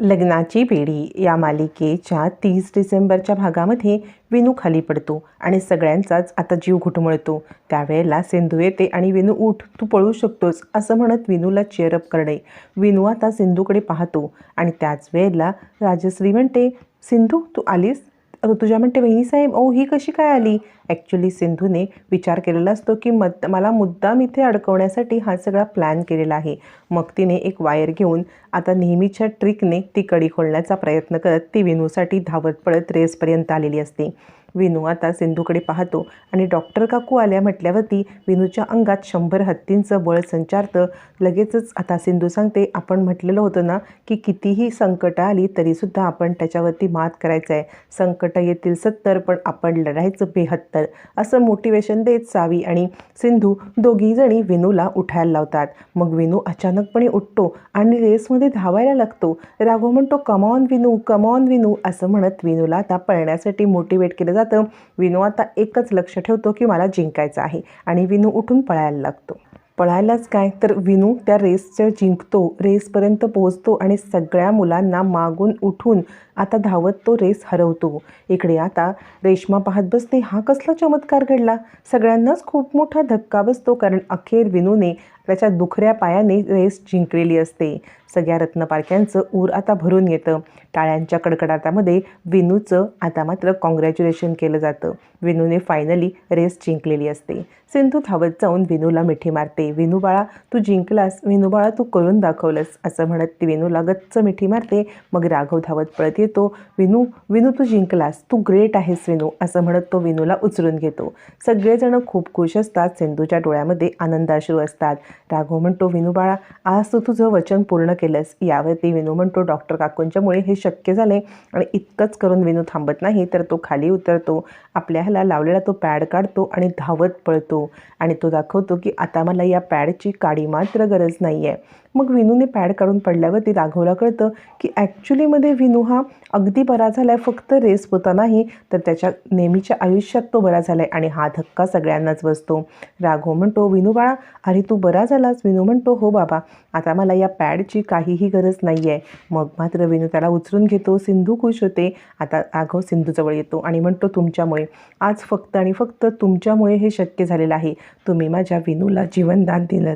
लग्नाची पेढी या मालिकेच्या तीस डिसेंबरच्या भागामध्ये विनू खाली पडतो आणि सगळ्यांचाच आता जीव घुटमळतो. त्यावेळेला सिंधू येते आणि विनू उठ तू पळू शकतोस असं म्हणत विनूला चेअरअप करणे. विनू आता सिंधूकडे पाहतो आणि त्याच वेळेला राजश्री म्हणते सिंधू तू आलीस? ऋतुजा म्हणते वहिनीसाहेब ओ ही कशी काय आली? ॲक्च्युली सिंधूने विचार केलेला असतो की मत मला मुद्दाम इथे अडकवण्यासाठी हा सगळा प्लॅन केलेला आहे. मग तिने एक वायर घेऊन आता नेहमीच्या ट्रिकने ती कडी खोलण्याचा प्रयत्न करत ती विनूसाठी धावत पळत रेसपर्यंत आलेली असते. विनू आता सिंधूकडे पाहतो आणि डॉक्टर काकू आल्या म्हटल्यावरती विनूच्या अंगात शंभर हत्तींचं बळ संचारतं. लगेचच आता सिंधू सांगते आपण म्हटलेलं होतं ना की कितीही संकटं आली तरीसुद्धा आपण त्याच्यावरती मात करायचं आहे संकटं येतील सत्तर पण आपण लढायचं बेहत्तर असं मोटिवेशन देत सावी आणि सिंधू दोघीजणी विनूला उठायला लावतात. मग विनू अचानकपणे उठतो आणि रेसमध्ये धावायला लागतो. राघव म्हणतो कमॉन विनू कमॉन विनू असं म्हणत विनूला आता पळण्यासाठी मोटिवेट केलं जातं. विनू आता एकच लक्ष ठेवतो की मला जिंकायचं आहे आणि विनू उठून पळायला लागतो. पळायलाच काय? तर विनू त्या रेसच्या जिंकतो रेसपर्यंत पोहोचतो आणि सगळ्या मुलांना मागून उठून आता धावत तो रेस हरवतो. इकडे आता रेश्मा पाहत बसते हा कसला चमत्कार घडला? सगळ्यांनाच खूप मोठा धक्का बसतो कारण अखेर विनूने त्याच्या दुखऱ्या पायाने रेस जिंकलेली असते. सगळ्या रत्नपारख्यांचं ऊर आता भरून येतं. टाळ्यांच्या कडकडाटामध्ये विनूचं आता मात्र कॉंग्रॅच्युलेशन केलं जातं. विनूने फायनली रेस जिंकलेली असते. सिंधू धावत जाऊन विनूला मिठी मारते. विनू बाळा तू जिंकलास. विनू बाळा तू करून दाखवलंस. असं म्हणत ती विनूला गच्च मिठी मारते. मग राघव धावत पळत येतो. विनू विनू तू जिंकलास. तू ग्रेट आहेस विनू असं म्हणत तो विनूला उचलून घेतो. सगळेजण खूप खुश असतात. सिंधूच्या डोळ्यामध्ये आनंदाश्रू असतात. राघव म्हणतो विनू बाळा आज तू तुझं वचन पूर्ण केलंस. यावरती विनू म्हणतो डॉक्टर काकूंच्यामुळे हे शक्य झाले आणि इतकंच करून विनू थांबत नाही तर तो खाली उतरतो. आपल्या ह्याला लावलेला तो पॅड काढतो आणि धावत पळतो. आणि तो दाखवतो की आता मला या पॅडची काडी मात्र गरज नाही आहे मग विनूने पॅड काढून पडल्यावरती राघवला कळतं की ॲक्च्युलीमध्ये विनू हा अगदी बरा झाला आहे फक्त रेस होता नाही तर त्याच्या नेहमीच्या आयुष्यात तो बरा झाला आहे आणि हा धक्का सगळ्यांनाच बसतो. राघव म्हणतो विनू बाळा अरे तू बरा झालास. विनू म्हणतो हो बाबा आता मला या पॅडची काहीही गरज नाही आहे मग मात्र विनू त्याला उचलून घेतो सिंधू खुश होते. आता राघव सिंधूजवळ येतो आणि म्हणतो तुमच्यामुळे आज फक्त आणि फक्त तुमच्यामुळे हे शक्य झालेलं आहे. तुम्ही माझ्या विनूला जीवनदान दिलं.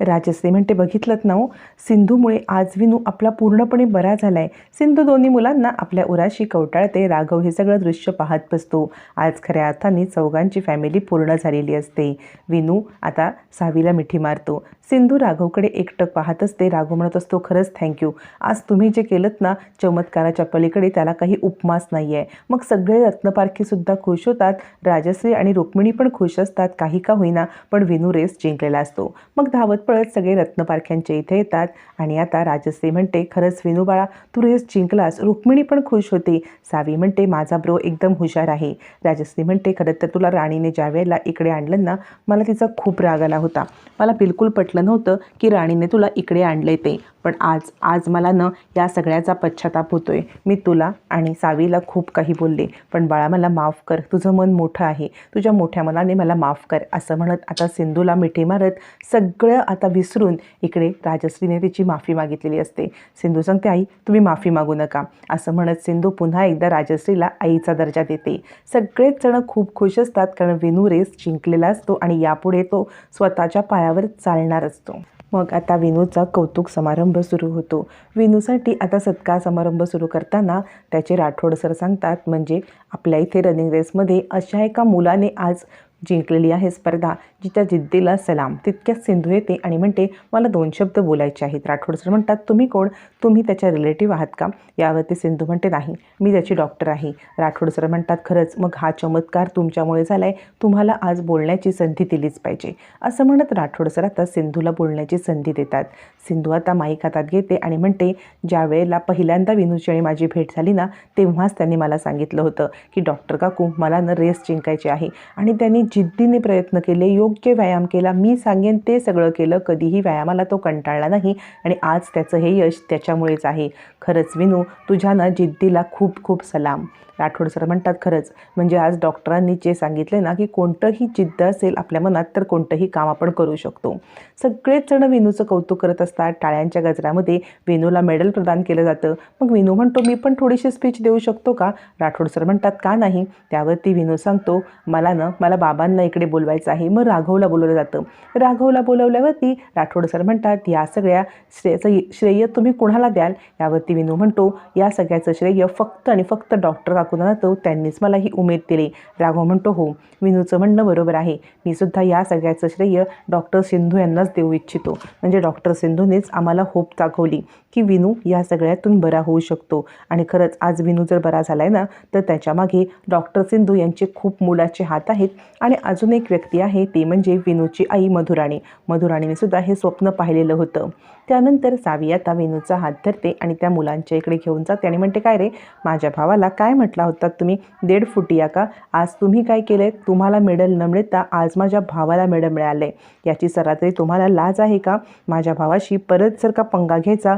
राजश्री म्हणते बघितलं ना हो सिंधूमुळे आज विनू आपला पूर्णपणे बरा झाला आहे सिंधू दोन्ही मुलांना आपल्या उराशी कवटाळते. राघव हे सगळं दृश्य पाहत बसतो. आज खऱ्या अर्थाने चौघांची फॅमिली पूर्ण झालेली असते. विनू आता सावीला मिठी मारतो. सिंधू राघवकडे एकटक पाहत असते. राघव म्हणत असतो खरंच थँक्यू आज तुम्ही जे केलं ना चमत्काराच्या पलीकडे त्याला काही उपमास नाही आहे मग सगळे रत्नपारखीसुद्धा खुश होतात. राजश्री आणि रुक्मिणी पण खुश असतात. काही का होईना पण विनू रेस जिंकलेला असतो. मग धावत पळत सगळे रत्नपारख्यांच्या इथे येतात. आणि आता राजश्री म्हणते खरंच विनू बाळा तू रेस जिंकलास. रुक्मिणी पण खुश होते. सावी म्हणते माझा ब्रो एकदम हुशार आहे. राजश्री म्हणते खरं तर तुला राणीने ज्या वेळेला इकडे आणलं ना मला तिचा खूप राग आला होता. मला बिलकुल पटलं नव्हतं की राणीने तुला इकडे आणले ते. पण आज आज मला न या सगळ्याचा पश्चाताप होतोय. मी तुला आणि सावीला खूप काही बोलले. पण बाळा मला माफ कर. तुझं मन मोठं आहे. तुझ्या मोठ्या मनाने मला माफ कर. असं म्हणत आता सिंधूला मिठी मारत सगळं आता विसरून इकडे राजश्रीने तिची माफी मागितलेली असते. सिंधू सांगते आई तुम्ही माफी मागू नका. असं म्हणत सिंधू पुन्हा एकदा राजश्रीला आईचा दर्जा देते. सगळेच जण खूप खुश असतात कारण विनू रेस जिंकलेला असतो आणि यापुढे तो स्वतःच्या पायावर चालणार असतो. मग आता विनूचा कौतुक समारंभ सुरू होतो. विनूसाठी आता सत्कार समारंभ सुरू करताना त्याचे राठोड सर सांगतात म्हणजे आपल्या इथे रनिंग रेसमध्ये अशा एका मुलाने आज जिंकलेली आहे स्पर्धा जिच्या जिद्दीला सलाम. तितक्याच सिंधू येते आणि म्हणते मला दोन शब्द बोलायचे आहेत. राठोड सर म्हणतात तुम्ही कोण? तुम्ही त्याच्या रिलेटिव्ह आहात का? यावरती सिंधू म्हणते नाही मी त्याची डॉक्टर आहे. राठोड सर म्हणतात खरंच मग हा चमत्कार तुमच्यामुळे झाला आहे तुम्हाला आज बोलण्याची संधी दिलीच पाहिजे. असं म्हणत राठोड सर आता सिंधूला बोलण्याची संधी देतात. सिंधू आता माईक हातात घेते आणि म्हणते ज्या वेळेला पहिल्यांदा विनूची आणि माझी भेट झाली ना तेव्हाच त्यांनी मला सांगितलं होतं की डॉक्टर काकू मला न रेस जिंकायची आहे. आणि त्यांनी जिद्दीने प्रयत्न केले योग्य व्यायाम केला मी सांगेन ते सगळं केलं कधीही व्यायामाला तो कंटाळला नाही आणि आज त्याचं हे यश त्याच्यामुळेच आहे. खरंच विनू तुझ्या ना जिद्दीला खूप खूप सलाम. राठोड सर म्हणतात खरंच म्हणजे आज डॉक्टरांनी जे सांगितले ना की कोणतंही जिद्द असेल आपल्या मनात तर कोणतंही काम आपण करू शकतो. सगळेच जण विनूचं कौतुक करत असतात. टाळ्यांच्या गजरामध्ये विनूला मेडल प्रदान केलं जातं. मग विनू म्हणतो मी पण थोडीशी स्पीच देऊ शकतो का? राठोड सर म्हणतात का नाही? त्यावरती विनू सांगतो मला ना मला बाबांना इकडे बोलवायचं आहे. मग राघवला बोलवलं जातं. राघवला बोलवल्यावरती राठोड सर म्हणतात या सगळ्या श्रेयचं श्रेय तुम्ही कुणाला द्याल? यावरती विनू म्हणतो या सगळ्याचं श्रेय फक्त आणि फक्त डॉक्टर काकूना जातो. त्यांनीच मला ही उमेद दिली. राघव म्हणतो हो विनूचं म्हणणं बरोबर आहे. मी सुद्धा या सगळ्याचं श्रेय डॉक्टर सिंधू यांनाच देऊ इच्छितो. म्हणजे डॉक्टर सिंधूनेच आम्हाला होप दाखवली की विनू या सगळ्यातून बरा होऊ शकतो. आणि खरंच आज विनू जर बरा झाला आहे ना तर त्याच्यामागे डॉक्टर सिंधू यांचे खूप मुलाचे हात आहेत. आणि अजून एक व्यक्ती आहे ती म्हणजे विनूची आई मधुराणी. मधुराणीने सुद्धा हे स्वप्न पाहिलेलं होतं. त्यानंतर सावी आता विनूचा हात धरते आणि त्या मुलांच्या इकडे घेऊन जाते आणि म्हणते काय रे माझ्या भावाला काय म्हटला होता तुम्ही? देड फुटिया का? आज तुम्ही काय केलं तुम्हाला मेडल न मिळता आज माझ्या भावाला मेडल मिळालं आहे याची सरासरी तुम्हाला लाज आहे का? माझ्या भावाशी परत जर का पंगा घ्यायचा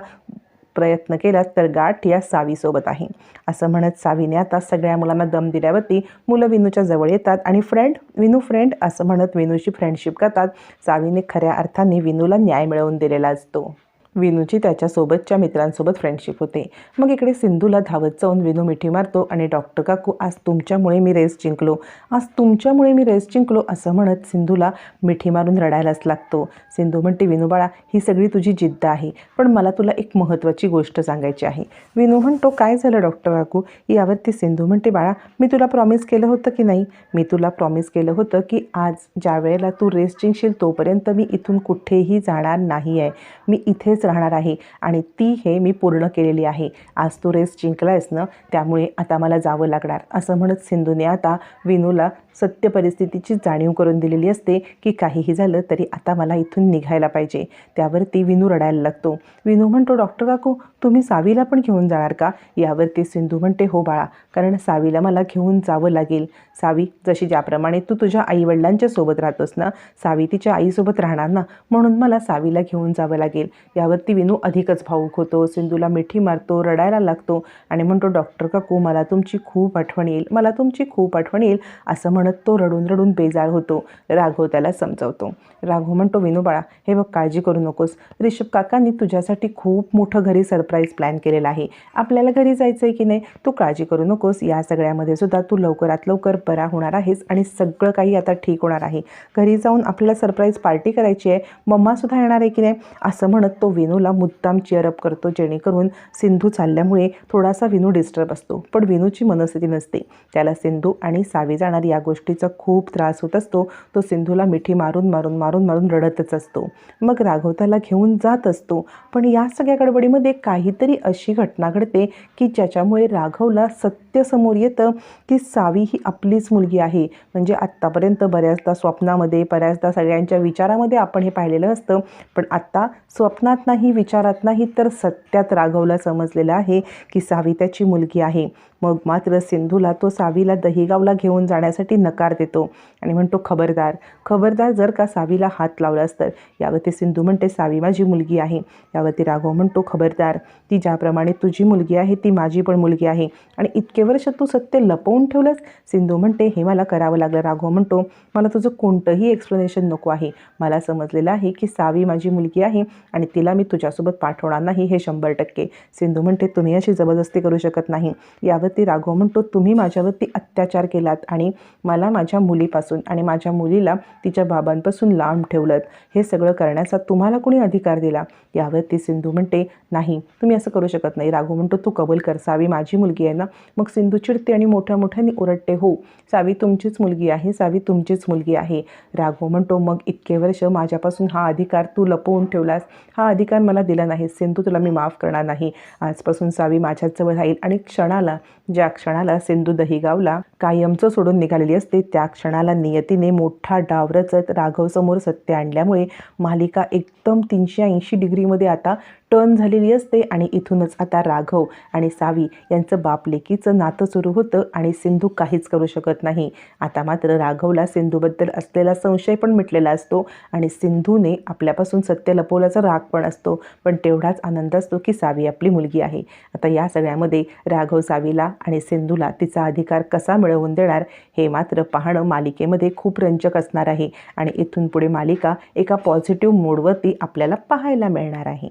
प्रयत्न केला तर गाठ या सावीसोबत आहे. असं म्हणत सावीने आता सगळ्या मुलांना दम दिल्यावरती मुलं विनूच्या जवळ येतात आणि फ्रेंड विनू फ्रेंड असं म्हणत विनूची फ्रेंडशिप करतात. सावीने खऱ्या अर्थाने विनूला न्याय मिळवून दिलेला असतो. विनूची त्याच्यासोबतच्या मित्रांसोबत फ्रेंडशिप होते. मग इकडे सिंधूला धावत जाऊन विनू मिठी मारतो आणि डॉक्टर काकू आज तुमच्यामुळे मी रेस जिंकलो. आज तुमच्यामुळे मी रेस जिंकलो असं म्हणत सिंधूला मिठी मारून रडायलाच लागतो. सिंधू म्हणते विनू बाळा ही सगळी तुझी जिद्द आहे पण मला तुला एक महत्त्वाची गोष्ट सांगायची आहे. विनू म्हणतो काय झालं डॉक्टर काकू? यावरती सिंधू म्हणते बाळा मी तुला प्रॉमिस केलं होतं की नाही? मी तुला प्रॉमिस केलं होतं की आज ज्या वेळेला तू रेस जिंकशील तोपर्यंत मी इथून कुठेही जाणार नाही आहे. मी इथेच राहणार आहे आणि ती हे मी पूर्ण केलेली आहे. आज तू रेस जिंकला आहेस ना त्यामुळे आता मला जावं लागणार. असं म्हणत सिंधूने आता विनूला सत्य परिस्थितीची जाणीव करून दिलेली असते की काहीही झालं तरी आता मला इथून निघायला पाहिजे. त्यावरती विनू रडायला लागतो. विनू म्हणतो डॉक्टर काकू तुम्ही सावीला पण घेऊन जाणार का? यावरती सिंधू म्हणते हो बाळा कारण सावीला मला घेऊन जावं लागेल. सावी जशी ज्याप्रमाणे तू तुझ्या आईवडिलांच्या सोबत राहतोस ना सावी तिच्या आईसोबत राहणार ना म्हणून मला सावीला घेऊन जावं लागेल. यावरती विनू अधिकच भावूक होतो. सिंधूला मिठी मारतो रडायला लागतो आणि म्हणतो डॉक्टर काकू मला तुमची खूप आठवण येईल मला तुमची खूप आठवण येईल असं म्हणत तो रडून रडून बेजार होतो. राघव त्याला समजवतो. राघव म्हणतो विनू बाळा हे बघ काळजी करू नकोस. रिषभ काकांनी तुझ्यासाठी खूप मोठं घरी सरप्राईज प्लॅन केलेला आहे. आपल्याला घरी जायचं आहे की नाही? तू काळजी करू नकोस. या सगळ्यामध्ये सुद्धा तू लवकरात लवकर बरा होणार आहेस आणि सगळं काही आता ठीक होणार आहे. घरी जाऊन आपल्याला सरप्राईज पार्टी करायची आहे. मम्मासुद्धा येणार आहे की नाही? असं म्हणत तो विनूला मुद्दाम चिअरअप करतो जेणेकरून सिंधू चालल्यामुळे थोडासा विनू डिस्टर्ब असतो. पण विनूची मनस्थिती नसते. त्याला सिंधू आणि सावी जाणार या गोष्टीचा खूप त्रास होत असतो. तो सिंधूला मिठी मारून मारून मारून मारून रडतच असतो. मग राघव त्याला घेऊन जात असतो. पण या सगळ्या गडबडीमध्ये काहीतरी अशी घटना घडते की ज्याच्यामुळे राघवला सत्य समोर येतं की सावी ही आपलीच मुलगी आहे. म्हणजे आत्तापर्यंत बऱ्याचदा स्वप्नामध्ये बऱ्याचदा सगळ्यांच्या विचारामध्ये आपण हे पाहिलेलं असतं. पण आत्ता स्वप्नात नाही विचारात नाही तर सत्यात राघवला समजलेलं आहे की सावी त्याची मुलगी आहे. मग मात्र सिंधूला तो सावीला दहीगावला घेऊन जाण्यासाठी नकार देतो आणि म्हणतो खबरदार खबरदार जर का सावीला हात लावलास तर. यावरती सिंधू म्हणते सावी माझी मुलगी आहे. यावरती राघव म्हणतो खबरदार ती ज्याप्रमाणे तुझी मुलगी आहे ती माझी पण मुलगी आहे आणि इतके वर्ष तू सत्य लपवून ठेवलंस. सिंधू म्हणते हे मला करावं लागलं. राघव म्हणतो मला तुझं कोणतंही एक्सप्लेनेशन नको आहे. मला समजलेलं आहे की सावी माझी मुलगी आहे आणि तिला मी तुझ्यासोबत पाठवणार नाही हे शंभर टक्के. सिंधू म्हणते तुम्ही अशी जबरदस्ती करू शकत नाही. यावर माझ्यावरती राघव म्हणतो तुम्ही माझ्यावरती अत्याचार केलात आणि मला माझ्या मुलीपासून आणि माझ्या मुलीला तिच्या बाबांपासून लांब ठेवलं हे सगळं करण्याचा तुम्हाला कोणी अधिकार दिला? यावरती सिंधू म्हणते नाही तुम्ही असं करू शकत नाही राघव म्हणतो तू कबूल कर. सावी माझी मुलगी आहे ना मग सिंधू चिडते आणि मोठ्या मोठ्याने ओरडते हो सावी तुमचीच मुलगी आहे. सावी तुमचीच मुलगी आहे. राघव म्हणतो मग इतके वर्ष माझ्यापासून हा अधिकार तू लपवून ठेवलास? हा अधिकार मला दिला नाही. सिंधू तुला मी माफ करणार नाही. आजपासून सावी माझ्याजवळ राहील आणि क्षणाला ज्या क्षणाला सिंधू दहीगावला कायमचं सोडून निघालेली असते त्या क्षणाला नियतीने मोठा डाव रचत राघवसमोर सत्य आणल्यामुळे मालिका एकदम तीनशे ऐंशी डिग्रीमध्ये आता टर्न झालेली असते आणि इथूनच आता राघव आणि सावी यांचं बापलेकीचं नातं सुरू होतं आणि सिंधू काहीच करू शकत नाही. आता मात्र राघवला सिंधूबद्दल असलेला संशय पण मिटलेला असतो आणि सिंधूने आपल्यापासून सत्य लपवल्याचा राग पण असतो. पण तेवढाच आनंद असतो की सावी आपली मुलगी आहे. आता या सगळ्यामध्ये राघव सावीला आणि सिंधूला तिचा अधिकार कसा मिळवून देणार हे मात्र पाहणं मालिकेमध्ये खूप रंजक असणार आहे. आणि इथून पुढे मालिका एका पॉझिटिव्ह मोडवरती आपल्याला पाहायला मिळणार आहे.